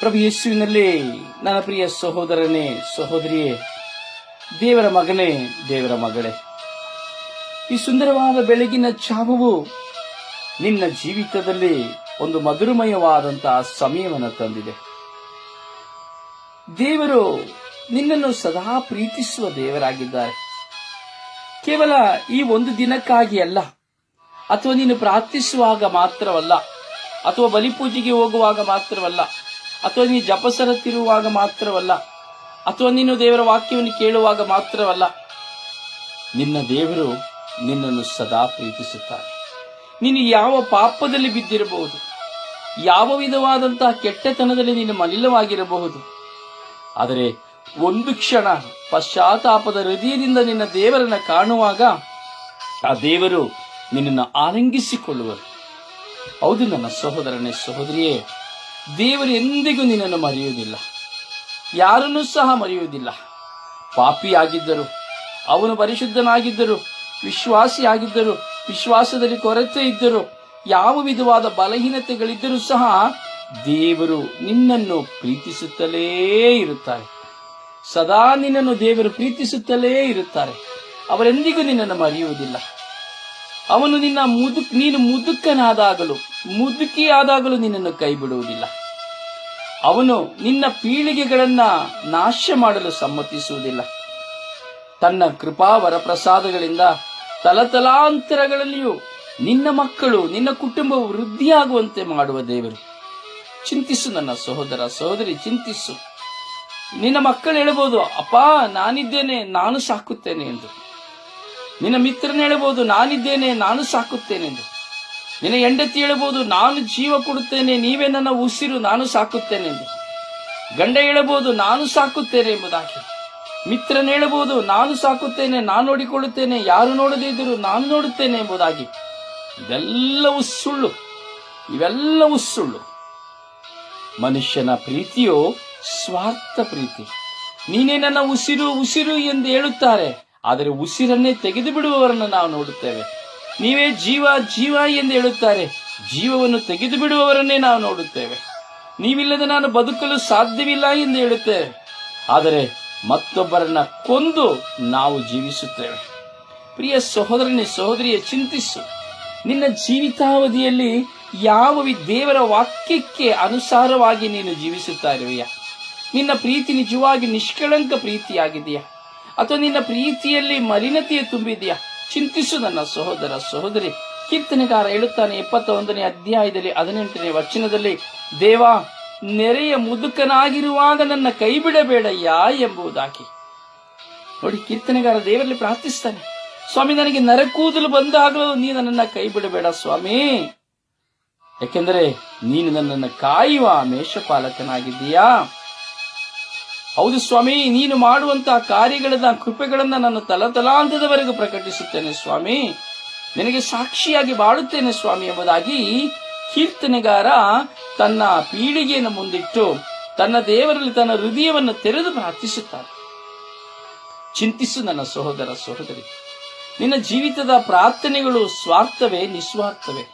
ಪ್ರಭು ಯೇಸುವಿನಲ್ಲಿ ನನ್ನ ಪ್ರಿಯ ಸಹೋದರನೇ, ಸಹೋದರಿಯೇ, ದೇವರ ಮಗನೇ, ದೇವರ ಮಗಳೇ, ಈ ಸುಂದರವಾದ ಬೆಳಗಿನ ಚಾವವು ನಿನ್ನ ಜೀವಿತದಲ್ಲಿ ಒಂದು ಮಧುರಮಯವಾದಂತಹ ಸಮಯವನ್ನು ತಂದಿದೆ. ದೇವರು ನಿನ್ನನ್ನು ಸದಾ ಪ್ರೀತಿಸುವ ದೇವರಾಗಿದ್ದಾರೆ. ಕೇವಲ ಈ ಒಂದು ದಿನಕ್ಕಾಗಿ ಅಲ್ಲ, ಅಥವಾ ನೀನು ಪ್ರಾರ್ಥಿಸುವಾಗ ಮಾತ್ರವಲ್ಲ, ಅಥವಾ ಬಲಿಪೂಜೆಗೆ ಹೋಗುವಾಗ ಮಾತ್ರವಲ್ಲ ಅಥವಾ ನೀನು ಜಪಸರತ್ತಿರುವಾಗ ಮಾತ್ರವಲ್ಲ, ಅಥವಾ ನೀನು ದೇವರ ವಾಕ್ಯವನ್ನು ಕೇಳುವಾಗ ಮಾತ್ರವಲ್ಲ, ನಿನ್ನ ದೇವರು ನಿನ್ನನ್ನು ಸದಾ ಪ್ರೀತಿಸುತ್ತಾರೆ. ನೀನು ಯಾವ ಪಾಪದಲ್ಲಿ ಬಿದ್ದಿರಬಹುದು, ಯಾವ ವಿಧವಾದಂತಹ ಕೆಟ್ಟತನದಲ್ಲಿ ನೀನು ಮಲಿನವಾಗಿರಬಹುದು, ಆದರೆ ಒಂದು ಕ್ಷಣ ಪಶ್ಚಾತ್ತಾಪದ ಹೃದಯದಿಂದ ನಿನ್ನ ದೇವರನ್ನು ಕಾಣುವಾಗ ಆ ದೇವರು ನಿನ್ನನ್ನು ಆಲಿಂಗಿಸಿಕೊಳ್ಳುವರು. ಹೌದು ನನ್ನ ಸಹೋದರನೇ, ಸಹೋದರಿಯೇ ದೇವರು ಎಂದಿಗೂ ನಿನ್ನನ್ನು ಮರೆಯುವುದಿಲ್ಲ. ಯಾರನ್ನೂ ಸಹ ಮರೆಯುವುದಿಲ್ಲ. ಪಾಪಿಯಾಗಿದ್ದರು, ಅವನು ಪರಿಶುದ್ಧನಾಗಿದ್ದರು, ವಿಶ್ವಾಸಿಯಾಗಿದ್ದರು, ವಿಶ್ವಾಸದಲ್ಲಿ ಕೊರತೆ ಇದ್ದರು, ಯಾವ ವಿಧವಾದ ಬಲಹೀನತೆಗಳಿದ್ದರೂ ಸಹ ದೇವರು ನಿನ್ನನ್ನು ಪ್ರೀತಿಸುತ್ತಲೇ ಇರುತ್ತಾರೆ. ಸದಾ ನಿನ್ನನ್ನು ದೇವರು ಪ್ರೀತಿಸುತ್ತಲೇ ಇರುತ್ತಾರೆ. ಅವರೆಂದಿಗೂ ನಿನ್ನನ್ನು ಮರೆಯುವುದಿಲ್ಲ. ಅವನು ನಿನ್ನ ಮುದುಕ್, ನೀನು ಮುದುಕನಾದಾಗಲೂ, ಮುದುಕಿಯಾದಾಗಲೂ ನಿನ್ನನ್ನು ಕೈ ಬಿಡುವುದಿಲ್ಲ ಅವನು ನಿನ್ನ ಪೀಳಿಗೆಗಳನ್ನ ನಾಶ ಮಾಡಲು ಸಮ್ಮತಿಸುವುದಿಲ್ಲ. ತನ್ನ ಕೃಪಾ ವರಪ್ರಸಾದಗಳಿಂದ ತಲತಲಾಂತರಗಳಲ್ಲಿಯೂ ನಿನ್ನ ಮಕ್ಕಳು, ನಿನ್ನ ಕುಟುಂಬವು ವೃದ್ಧಿಯಾಗುವಂತೆ ಮಾಡುವ ದೇವರು. ಚಿಂತಿಸು ನನ್ನ ಸಹೋದರ ಸಹೋದರಿ, ಚಿಂತಿಸು. ನಿನ್ನ ಮಕ್ಕಳು ಹೇಳಬಹುದು, ಅಪ್ಪ, ನಾನಿದ್ದೇನೆ, ನಾನು ಸಾಕುತ್ತೇನೆ ಎಂದು. ನಿನ್ನ ಮಿತ್ರನ ಹೇಳ್ಬೋದು ನಾನಿದ್ದೇನೆ, ನಾನು ಸಾಕುತ್ತೇನೆ ಎಂದು. ನಿನ್ನ ಹೆಂಡತಿ ಹೇಳಬಹುದು, ನಾನು ಜೀವ ಕೊಡುತ್ತೇನೆ, ನೀವೇ ನನ್ನ ಉಸಿರು, ನಾನು ಸಾಕುತ್ತೇನೆ ಎಂದು. ಗಂಡ ಹೇಳಬಹುದು, ನಾನು ಸಾಕುತ್ತೇನೆ ಎಂಬುದಾಗಿ. ಮಿತ್ರನ ಹೇಳಬಹುದು, ನಾನು ಸಾಕುತ್ತೇನೆ, ನಾನು ನೋಡಿಕೊಳ್ಳುತ್ತೇನೆ, ಯಾರು ನೋಡದೇ ಇದ್ದರೂ ನಾನು ನೋಡುತ್ತೇನೆ ಎಂಬುದಾಗಿ. ಇದೆಲ್ಲವೂ ಸುಳ್ಳು. ಇವೆಲ್ಲವೂ ಸುಳ್ಳು. ಮನುಷ್ಯನ ಪ್ರೀತಿಯು ಸ್ವಾರ್ಥ ಪ್ರೀತಿ. ನೀನೇ ನನ್ನ ಉಸಿರು ಉಸಿರು ಎಂದು ಹೇಳುತ್ತಾರೆ, ಆದರೆ ಉಸಿರನ್ನೇ ತೆಗೆದು ಬಿಡುವವರನ್ನು ನಾವು ನೋಡುತ್ತೇವೆ. ನೀವೇ ಜೀವ ಜೀವ ಎಂದು ಹೇಳುತ್ತಾರೆ. ಜೀವವನ್ನು ತೆಗೆದು ಬಿಡುವವರನ್ನೇ ನಾವು ನೋಡುತ್ತೇವೆ. ನೀವಿಲ್ಲದೆ ನಾನು ಬದುಕಲು ಸಾಧ್ಯವಿಲ್ಲ ಎಂದು ಹೇಳುತ್ತೇವೆ. ಆದರೆ ಮತ್ತೊಬ್ಬರನ್ನ ಕೊಂದು ನಾವು ಜೀವಿಸುತ್ತೇವೆ. ಪ್ರಿಯ ಸಹೋದರನೇ, ಸಹೋದರಿಯ, ಚಿಂತಿಸು. ನಿನ್ನ ಜೀವಿತಾವಧಿಯಲ್ಲಿ ಯಾವ ದೇವರ ವಾಕ್ಯಕ್ಕೆ ಅನುಸಾರವಾಗಿ ನೀನು ಜೀವಿಸುತ್ತಾ ಇರುವೆಯ ನಿನ್ನ ಪ್ರೀತಿ ನಿಜವಾಗಿ ನಿಷ್ಕಳಂಕ ಪ್ರೀತಿಯಾಗಿದೆಯಾ? ಅಥವಾ ನಿನ್ನ ಪ್ರೀತಿಯಲ್ಲಿ ಮಲಿನತೆಯ ತುಂಬಿದೆಯಾ? ಚಿಂತಿಸು ನನ್ನ ಸಹೋದರ ಸಹೋದರಿ. ಕೀರ್ತನೆಗಾರ ಹೇಳುತ್ತಾನೆ ಎಪ್ಪತ್ತ ಒಂದನೇ ಅಧ್ಯಾಯದಲ್ಲಿ ಹದಿನೆಂಟನೇ ವಚನದಲ್ಲಿ, ದೇವ, ನೆರೆಯ ಮುದುಕನಾಗಿರುವಾಗ ನನ್ನ ಕೈ ಬಿಡಬೇಡಯ್ಯ ಎಂಬುದಾಗಿ. ನೋಡಿ, ಕೀರ್ತನೆಗಾರ ದೇವರಲ್ಲಿ ಪ್ರಾರ್ಥಿಸ್ತಾನೆ. ಸ್ವಾಮಿ, ನನಗೆ ನರಕೂದಲು ಬಂದಾಗಲೂ ನೀನು ನನ್ನನ್ನ ಕೈ ಬಿಡಬೇಡ ಸ್ವಾಮಿ. ಯಾಕೆಂದರೆ ನೀನು ನನ್ನನ್ನು ಕಾಯುವ ಮೇಷಪಾಲಕನಾಗಿದ್ದೀಯಾ? ಹೌದು ಸ್ವಾಮಿ, ನೀನು ಮಾಡುವಂತಹ ಕಾರ್ಯಗಳನ್ನ, ಕೃಪೆಗಳನ್ನ ನಾನು ತಲತಲಾಂತದವರೆಗೂ ಪ್ರಕಟಿಸುತ್ತೇನೆ ಸ್ವಾಮಿ. ನಿನಗೆ ಸಾಕ್ಷಿಯಾಗಿ ಬಾಳುತ್ತೇನೆ ಸ್ವಾಮಿ ಎಂಬುದಾಗಿ ಕೀರ್ತನೆಗಾರ ತನ್ನ ಪೀಳಿಗೆಯನ್ನು ಮುಂದಿಟ್ಟು ತನ್ನ ದೇವರಲ್ಲಿ ತನ್ನ ಹೃದಯವನ್ನು ತೆರೆದು ಪ್ರಾರ್ಥಿಸುತ್ತಾರೆ. ಚಿಂತಿಸು ನನ್ನ ಸಹೋದರ ಸಹೋದರಿ, ನಿನ್ನ ಜೀವಿತದ ಪ್ರಾರ್ಥನೆಗಳು ಸ್ವಾರ್ಥವೇ, ನಿಸ್ವಾರ್ಥವೇ.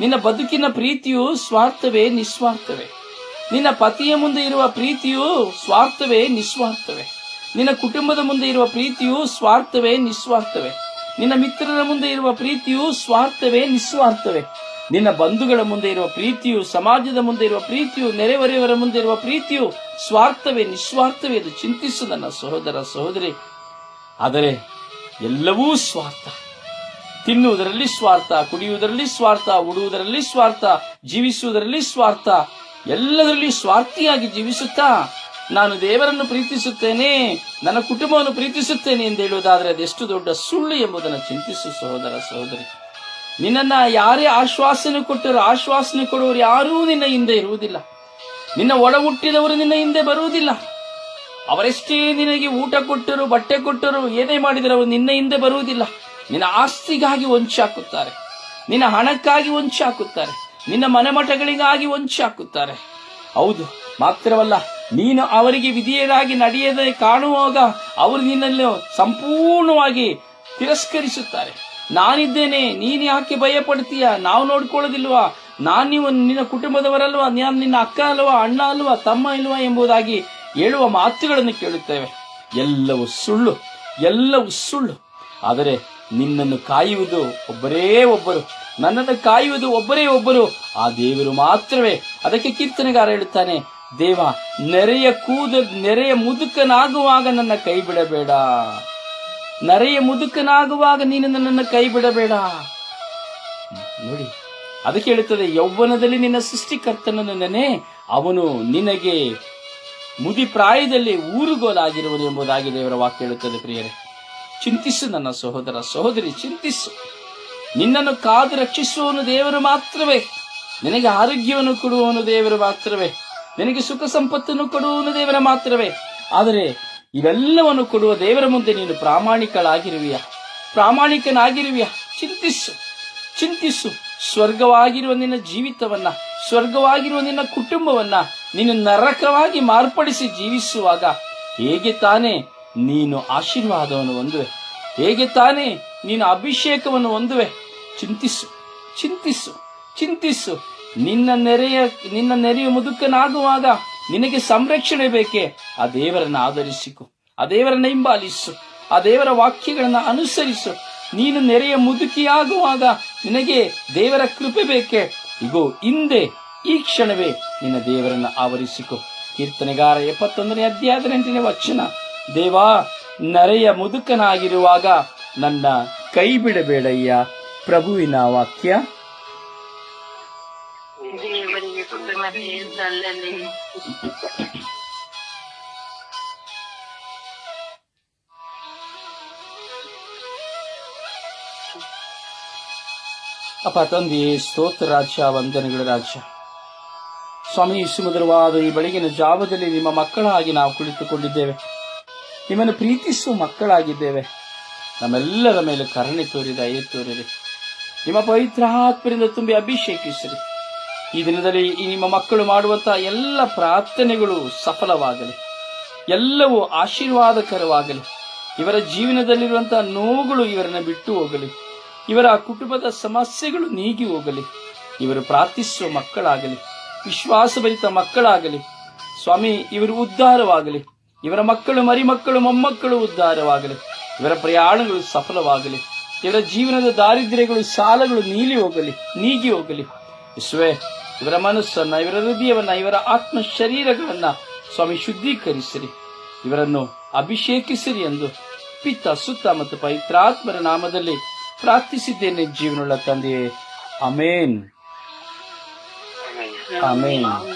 ನಿನ್ನ ಬದುಕಿನ ಪ್ರೀತಿಯು ಸ್ವಾರ್ಥವೇ, ನಿಸ್ವಾರ್ಥವೇ. ನಿನ್ನ ಪತಿಯ ಮುಂದೆ ಇರುವ ಪ್ರೀತಿಯು ಸ್ವಾರ್ಥವೇ, ನಿಸ್ವಾರ್ಥವೇ? ನಿನ್ನ ಕುಟುಂಬದ ಮುಂದೆ ಇರುವ ಪ್ರೀತಿಯು ಸ್ವಾರ್ಥವೇ, ನಿಸ್ವಾರ್ಥವೇ? ನಿನ್ನ ಮಿತ್ರರ ಮುಂದೆ ಇರುವ ಪ್ರೀತಿಯು ಸ್ವಾರ್ಥವೇ, ನಿಸ್ವಾರ್ಥವೇ? ನಿನ್ನ ಬಂಧುಗಳ ಮುಂದೆ ಇರುವ ಪ್ರೀತಿಯು, ಸಮಾಜದ ಮುಂದೆ ಇರುವ ಪ್ರೀತಿಯು, ನೆರೆಹೊರೆಯವರ ಮುಂದೆ ಇರುವ ಪ್ರೀತಿಯು ಸ್ವಾರ್ಥವೇ, ನಿಸ್ವಾರ್ಥವೇ ಎಂದು ಚಿಂತಿಸು ನನ್ನ ಸಹೋದರ ಸಹೋದರಿ. ಆದರೆ ಎಲ್ಲವೂ ಸ್ವಾರ್ಥ. ತಿನ್ನುವುದರಲ್ಲಿ ಸ್ವಾರ್ಥ, ಕುಡಿಯುವುದರಲ್ಲಿ ಸ್ವಾರ್ಥ, ಉಡುವುದರಲ್ಲಿ ಸ್ವಾರ್ಥ, ಜೀವಿಸುವುದರಲ್ಲಿ ಸ್ವಾರ್ಥ ಎಲ್ಲದರಲ್ಲಿ ಸ್ವಾರ್ಥಿಯಾಗಿ ಜೀವಿಸುತ್ತಾ ನಾನು ದೇವರನ್ನು ಪ್ರೀತಿಸುತ್ತೇನೆ, ನನ್ನ ಕುಟುಂಬವನ್ನು ಪ್ರೀತಿಸುತ್ತೇನೆ ಎಂದು ಹೇಳುವುದಾದರೆ ಅದೆಷ್ಟು ದೊಡ್ಡ ಸುಳ್ಳು ಎಂಬುದನ್ನು ಚಿಂತಿಸು ಸಹೋದರ ಸಹೋದರಿ. ನಿನ್ನನ್ನು ಯಾರೇ ಆಶ್ವಾಸನೆ ಕೊಟ್ಟರು, ಆಶ್ವಾಸನೆ ಕೊಡುವರು ಯಾರೂ ನಿನ್ನ ಹಿಂದೆ ಇರುವುದಿಲ್ಲ. ನಿನ್ನ ಒಳ ಹುಟ್ಟಿದವರು ನಿನ್ನ ಹಿಂದೆ ಬರುವುದಿಲ್ಲ. ಅವರೆಷ್ಟೇ ನಿನಗೆ ಊಟ ಕೊಟ್ಟರು, ಬಟ್ಟೆ ಕೊಟ್ಟರು, ಏನೇ ಮಾಡಿದರೂ ಅವರು ನಿನ್ನ ಹಿಂದೆ ಬರುವುದಿಲ್ಲ. ನಿನ್ನ ಆಸ್ತಿಗಾಗಿ ಹೊಂಚಾಕುತ್ತಾರೆ ನಿನ್ನ ಹಣಕ್ಕಾಗಿ ಹೊಂಚಿ ಹಾಕುತ್ತಾರೆ ನಿನ್ನ ಮನೆಮಠಗಳಿಗಾಗಿ ವಂಚಿ ಹಾಕುತ್ತಾರೆ. ಹೌದು, ಮಾತ್ರವಲ್ಲ, ನೀನು ಅವರಿಗೆ ವಿಧಿಯರಾಗಿ ನಡೆಯದೆ ಕಾಣುವಾಗ ಅವರು ನಿನ್ನನ್ನು ಸಂಪೂರ್ಣವಾಗಿ ತಿರಸ್ಕರಿಸುತ್ತಾರೆ. ನಾನಿದ್ದೇನೆ, ನೀನು ಯಾಕೆ ಭಯ ಪಡ್ತೀಯ ನಾವು ನೋಡ್ಕೊಳ್ಳೋದಿಲ್ವಾ? ನಾನು ನೀವು ನಿನ್ನ ಕುಟುಂಬದವರಲ್ವಾ? ನಾನು ನಿನ್ನ ಅಕ್ಕ ಅಲ್ವಾ, ಅಣ್ಣ ಅಲ್ವಾ, ತಮ್ಮ ಇಲ್ವಾ ಎಂಬುದಾಗಿ ಹೇಳುವ ಮಾತುಗಳನ್ನು ಕೇಳುತ್ತೇವೆ. ಎಲ್ಲವೂ ಸುಳ್ಳು ಎಲ್ಲವೂ ಸುಳ್ಳು. ಆದರೆ ನಿನ್ನನ್ನು ಕಾಯುವುದು ಒಬ್ಬರೇ ಒಬ್ಬರು. ನನ್ನನ್ನು ಕಾಯುವುದು ಒಬ್ಬರೇ ಒಬ್ಬರು, ಆ ದೇವರು ಮಾತ್ರವೇ. ಅದಕ್ಕೆ ಕೀರ್ತನೆಗಾರ ಹೇಳುತ್ತಾನೆ, ದೇವ, ನೆರೆಯ ಕೂದ, ನೆರೆಯ ಮುದುಕನಾಗುವಾಗ ನನ್ನ ಕೈ ಬಿಡಬೇಡ. ನರೆಯ ಮುದುಕನಾಗುವಾಗ ನೀನು ನನ್ನನ್ನು ಕೈ ಬಿಡಬೇಡ. ನೋಡಿ, ಅದಕ್ಕೆ ಹೇಳುತ್ತದೆ, ಯೌವನದಲ್ಲಿ ನಿನ್ನ ಸೃಷ್ಟಿಕರ್ತನನ್ನು ನೆನೆ ಅವನು ನಿನಗೆ ಮುದಿ ಪ್ರಾಯದಲ್ಲಿ ಊರುಗೋಲಾಗಿರುವುದು ಎಂಬುದಾಗಿ ದೇವರ ವಾಕ್ಯ ಹೇಳುತ್ತದೆ ಪ್ರಿಯರೇ. ಚಿಂತಿಸು ನನ್ನ ಸಹೋದರ, ಸಹೋದರಿ, ಚಿಂತಿಸು. ನಿನ್ನನ್ನು ಕಾದು ರಕ್ಷಿಸುವವನು ದೇವರು ಮಾತ್ರವೇ. ನಿನಗೆ ಆರೋಗ್ಯವನ್ನು ಕೊಡುವವನು ದೇವರು ಮಾತ್ರವೇ. ನಿನಗೆ ಸುಖ ಸಂಪತ್ತನ್ನು ಕೊಡುವವನು ದೇವರ ಮಾತ್ರವೇ. ಆದರೆ ಇವೆಲ್ಲವನ್ನು ಕೊಡುವ ದೇವರ ಮುಂದೆ ನೀನು ಪ್ರಾಮಾಣಿಕಳಾಗಿರುವಿಯ? ಪ್ರಾಮಾಣಿಕನಾಗಿರುವೆಯ? ಚಿಂತಿಸು. ಚಿಂತಿಸು. ಸ್ವರ್ಗವಾಗಿರುವ ನಿನ್ನ ಜೀವಿತವನ್ನ, ಸ್ವರ್ಗವಾಗಿರುವ ನಿನ್ನ ಕುಟುಂಬವನ್ನ ನೀನು ನರಕವಾಗಿ ಮಾರ್ಪಡಿಸಿ ಜೀವಿಸುವಾಗ ಹೇಗೆ ತಾನೇ ನೀನು ಆಶೀರ್ವಾದವನ್ನು ಹೊಂದುವೆ? ಹೇಗೆ ತಾನೇ ನೀನು ಅಭಿಷೇಕವನ್ನು ಹೊಂದುವೆ. ಚಿಂತಿಸು ಚಿಂತಿಸು ಚಿಂತಿಸು. ನಿನ್ನ ನೆರೆಯ ನಿನ್ನ ನೆರೆಯ ಮುದುಕನಾಗುವಾಗ ನಿನಗೆ ಸಂರಕ್ಷಣೆ ಬೇಕೆ? ಆ ದೇವರನ್ನ ಆಧರಿಸಿಕೊ, ಆ ದೇವರನ್ನ ಹಿಂಬಾಲಿಸು, ಆ ದೇವರ ವಾಕ್ಯಗಳನ್ನ ಅನುಸರಿಸು. ನೀನು ನೆರೆಯ ಮುದುಕಿಯಾಗುವಾಗ ನಿನಗೆ ದೇವರ ಕೃಪೆ ಬೇಕೆ? ಇಗೋ, ಹಿಂದೆ, ಈ ಕ್ಷಣವೇ ನಿನ್ನ ದೇವರನ್ನ ಆವರಿಸಿಕೊ. ಕೀರ್ತನೆಗಾರ ಎಪ್ಪತ್ತೊಂದನೇ ಅಧ್ಯಾಯದ ಎಂಟನೇ ವಚನ. ದೇವಾ, ನರೆಯ ಮುದುಕನಾಗಿರುವಾಗ ನನ್ನ ಕೈ ಬಿಡಬೇಡಯ್ಯ ಪ್ರಭುವಿನ ವಾಕ್ಯ. ಅಪ್ಪ ತಂದೆಯೇ ಸ್ತೋತ್ರ ರಾಜ್ಯ ವಂದನೆಗಳ ರಾಜ್ಯ. ಸ್ವಾಮಿ ಸುಮಧುರವಾದ ಈ ಬೆಳಗಿನ ಜಾವದಲ್ಲಿ ನಿಮ್ಮ ಮಕ್ಕಳಾಗಿ ನಾವು ಕುಳಿತುಕೊಂಡಿದ್ದೇವೆ. ನಿಮ್ಮನ್ನು ಪ್ರೀತಿಸುವ ಮಕ್ಕಳಾಗಿದ್ದೇವೆ. ನಮ್ಮೆಲ್ಲರ ಮೇಲೆ ಕರುಣೆ ತೋರಿ ದಯೆ ತೋರಿರಿ. ನಿಮ್ಮ ಪವಿತ್ರ ಆತ್ಮರಿಂದ ತುಂಬಿ ಅಭಿಷೇಕಿಸಿರಿ. ಈ ದಿನದಲ್ಲಿ ಈ ನಿಮ್ಮ ಮಕ್ಕಳು ಮಾಡುವಂತಹ ಎಲ್ಲ ಪ್ರಾರ್ಥನೆಗಳು ಸಫಲವಾಗಲಿ. ಎಲ್ಲವೂ ಆಶೀರ್ವಾದಕರವಾಗಲಿ. ಇವರ ಜೀವನದಲ್ಲಿರುವಂತಹ ನೋವುಗಳು ಇವರನ್ನ ಬಿಟ್ಟು ಹೋಗಲಿ. ಇವರ ಕುಟುಂಬದ ಸಮಸ್ಯೆಗಳು ನೀಗಿ ಹೋಗಲಿ. ಇವರು ಪ್ರಾರ್ಥಿಸುವ ಮಕ್ಕಳಾಗಲಿ, ವಿಶ್ವಾಸಭರಿತ ಮಕ್ಕಳಾಗಲಿ. ಸ್ವಾಮಿ, ಇವರು ಉದ್ಧಾರವಾಗಲಿ. ಇವರ ಮಕ್ಕಳು ಮರಿಮಕ್ಕಳು ಮೊಮ್ಮಕ್ಕಳು ಉದ್ಧಾರವಾಗಲಿ. ಇವರ ಪ್ರಯಾಣಗಳು ಸಫಲವಾಗಲಿ ಇವರ ಜೀವನದ ದಾರಿದ್ರ್ಯಗಳು ಸಾಲಗಳು ನೀಲಿ ಹೋಗಲಿ ನೀಗಿ ಹೋಗಲಿ. ಇಸುವೆ ಇವರ ಮನಸ್ಸನ್ನ ಇವರ ಹೃದಯವನ್ನ ಇವರ ಆತ್ಮ ಶರೀರಗಳನ್ನು ಸ್ವಾಮಿ ಶುದ್ಧೀಕರಿಸಿರಿ. ಇವರನ್ನು ಅಭಿಷೇಕಿಸಿರಿ ಎಂದು ಪಿತ್ತ ಸುತ್ತ ಮತ್ತು ಪವಿತ್ರಾತ್ಮರ ನಾಮದಲ್ಲಿ ಪ್ರಾರ್ಥಿಸಿದ್ದೇನೆ ಜೀವನುಳ್ಳ ತಂದೆಯೇ. Amen amen.